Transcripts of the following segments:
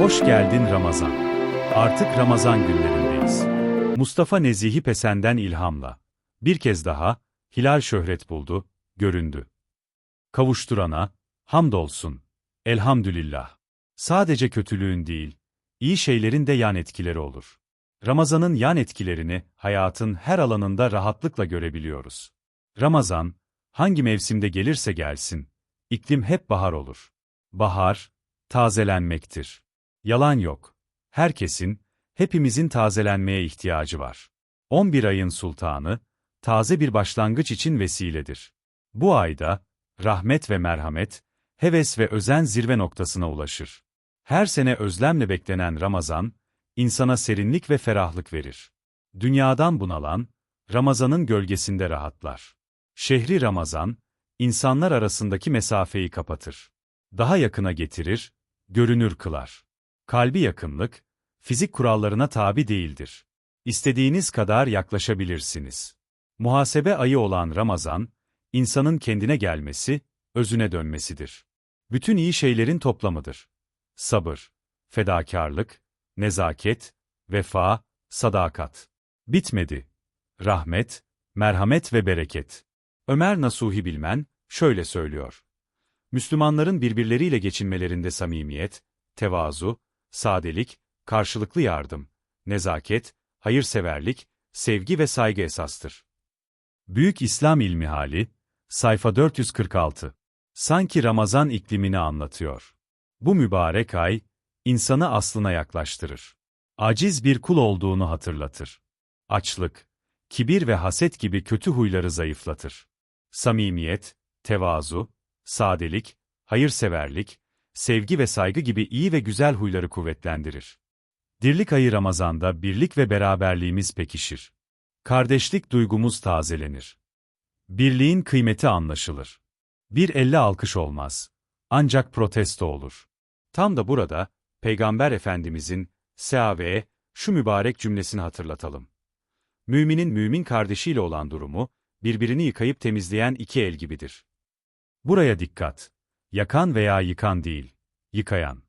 Hoş geldin Ramazan. Artık Ramazan günlerindeyiz. Mustafa Nezihi Pesen'den ilhamla. Bir kez daha, hilal şöhret buldu, göründü. Kavuşturana, hamdolsun, elhamdülillah. Sadece kötülüğün değil, iyi şeylerin de yan etkileri olur. Ramazan'ın yan etkilerini hayatın her alanında rahatlıkla görebiliyoruz. Ramazan, hangi mevsimde gelirse gelsin, iklim hep bahar olur. Bahar, tazelenmektir. Yalan yok. Herkesin, hepimizin tazelenmeye ihtiyacı var. 11 ayın sultanı, taze bir başlangıç için vesiledir. Bu ayda, rahmet ve merhamet, heves ve özen zirve noktasına ulaşır. Her sene özlemle beklenen Ramazan, insana serinlik ve ferahlık verir. Dünyadan bunalan, Ramazan'ın gölgesinde rahatlar. Şehri Ramazan, insanlar arasındaki mesafeyi kapatır. Daha yakına getirir, görünür kılar. Kalbi yakınlık, fizik kurallarına tabi değildir. İstediğiniz kadar yaklaşabilirsiniz. Muhasebe ayı olan Ramazan, insanın kendine gelmesi, özüne dönmesidir. Bütün iyi şeylerin toplamıdır. Sabır, fedakarlık, nezaket, vefa, sadakat. Bitmedi. Rahmet, merhamet ve bereket. Ömer Nasuhi Bilmen, şöyle söylüyor. Müslümanların birbirleriyle geçinmelerinde samimiyet, tevazu, sadelik, karşılıklı yardım, nezaket, hayırseverlik, sevgi ve saygı esastır. Büyük İslam İlmihali, sayfa 446. Sanki Ramazan iklimini anlatıyor. Bu mübarek ay, insanı aslına yaklaştırır. Aciz bir kul olduğunu hatırlatır. Açlık, kibir ve haset gibi kötü huyları zayıflatır. Samimiyet, tevazu, sadelik, hayırseverlik, sevgi ve saygı gibi iyi ve güzel huyları kuvvetlendirir. Dirlik ayı Ramazan'da birlik ve beraberliğimiz pekişir. Kardeşlik duygumuz tazelenir. Birliğin kıymeti anlaşılır. Bir elle alkış olmaz. Ancak protesto olur. Tam da burada, Peygamber Efendimizin, SAV'ye, şu mübarek cümlesini hatırlatalım. Müminin mümin kardeşiyle olan durumu, birbirini yıkayıp temizleyen iki el gibidir. Buraya dikkat. Yakan veya yıkan değil, yıkayan.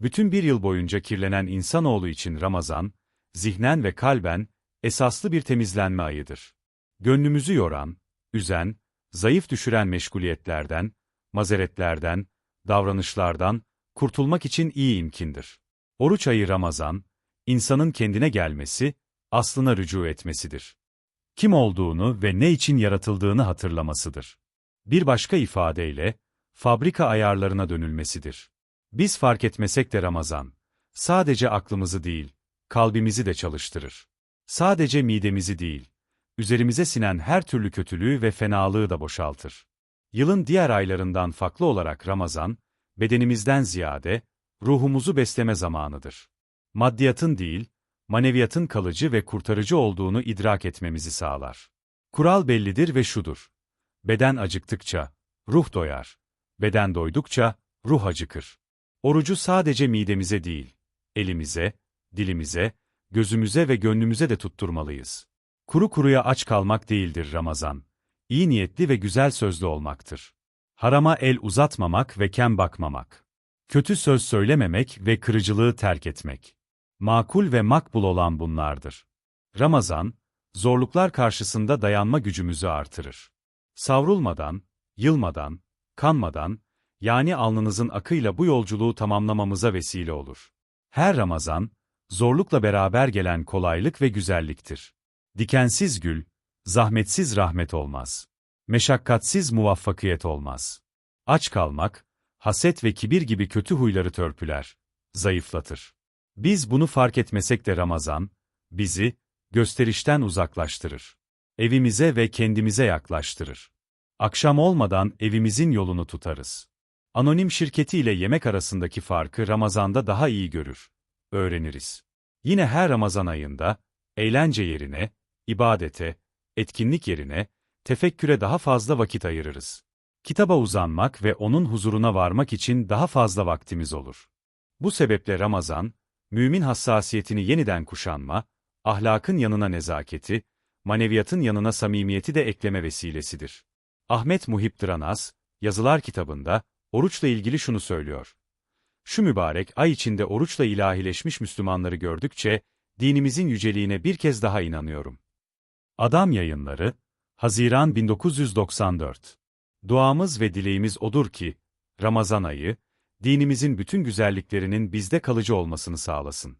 Bütün bir yıl boyunca kirlenen insanoğlu için Ramazan, zihnen ve kalben, esaslı bir temizlenme ayıdır. Gönlümüzü yoran, üzen, zayıf düşüren meşguliyetlerden, mazeretlerden, davranışlardan, kurtulmak için iyi imkindir. Oruç ayı Ramazan, insanın kendine gelmesi, aslına rücu etmesidir. Kim olduğunu ve ne için yaratıldığını hatırlamasıdır. Bir başka ifadeyle, fabrika ayarlarına dönülmesidir. Biz fark etmesek de Ramazan, sadece aklımızı değil, kalbimizi de çalıştırır. Sadece midemizi değil, üzerimize sinen her türlü kötülüğü ve fenalığı da boşaltır. Yılın diğer aylarından farklı olarak Ramazan, bedenimizden ziyade, ruhumuzu besleme zamanıdır. Maddiyatın değil, maneviyatın kalıcı ve kurtarıcı olduğunu idrak etmemizi sağlar. Kural bellidir ve şudur. Beden acıktıkça, ruh doyar. Beden doydukça, ruh acıkır. Orucu sadece midemize değil, elimize, dilimize, gözümüze ve gönlümüze de tutturmalıyız. Kuru kuruya aç kalmak değildir Ramazan. İyi niyetli ve güzel sözlü olmaktır. Harama el uzatmamak ve kem bakmamak. Kötü söz söylememek ve kırıcılığı terk etmek. Makul ve makbul olan bunlardır. Ramazan, zorluklar karşısında dayanma gücümüzü artırır. Savrulmadan, yılmadan, kanmadan, yani alnınızın akıyla bu yolculuğu tamamlamamıza vesile olur. Her Ramazan, zorlukla beraber gelen kolaylık ve güzelliktir. Dikensiz gül, zahmetsiz rahmet olmaz. Meşakkatsiz muvaffakiyet olmaz. Aç kalmak, haset ve kibir gibi kötü huyları törpüler, zayıflatır. Biz bunu fark etmesek de Ramazan, bizi, gösterişten uzaklaştırır. Evimize ve kendimize yaklaştırır. Akşam olmadan evimizin yolunu tutarız. Anonim şirketi ile yemek arasındaki farkı Ramazan'da daha iyi görür, öğreniriz. Yine her Ramazan ayında, eğlence yerine, ibadete, etkinlik yerine, tefekküre daha fazla vakit ayırırız. Kitaba uzanmak ve onun huzuruna varmak için daha fazla vaktimiz olur. Bu sebeple Ramazan, mümin hassasiyetini yeniden kuşanma, ahlakın yanına nezaketi, maneviyatın yanına samimiyeti de ekleme vesilesidir. Ahmet Muhip Dranaz, yazılar kitabında, oruçla ilgili şunu söylüyor. Şu mübarek ay içinde oruçla ilahileşmiş Müslümanları gördükçe, dinimizin yüceliğine bir kez daha inanıyorum. Adam Yayınları, Haziran 1994 Duamız ve dileğimiz odur ki, Ramazan ayı, dinimizin bütün güzelliklerinin bizde kalıcı olmasını sağlasın.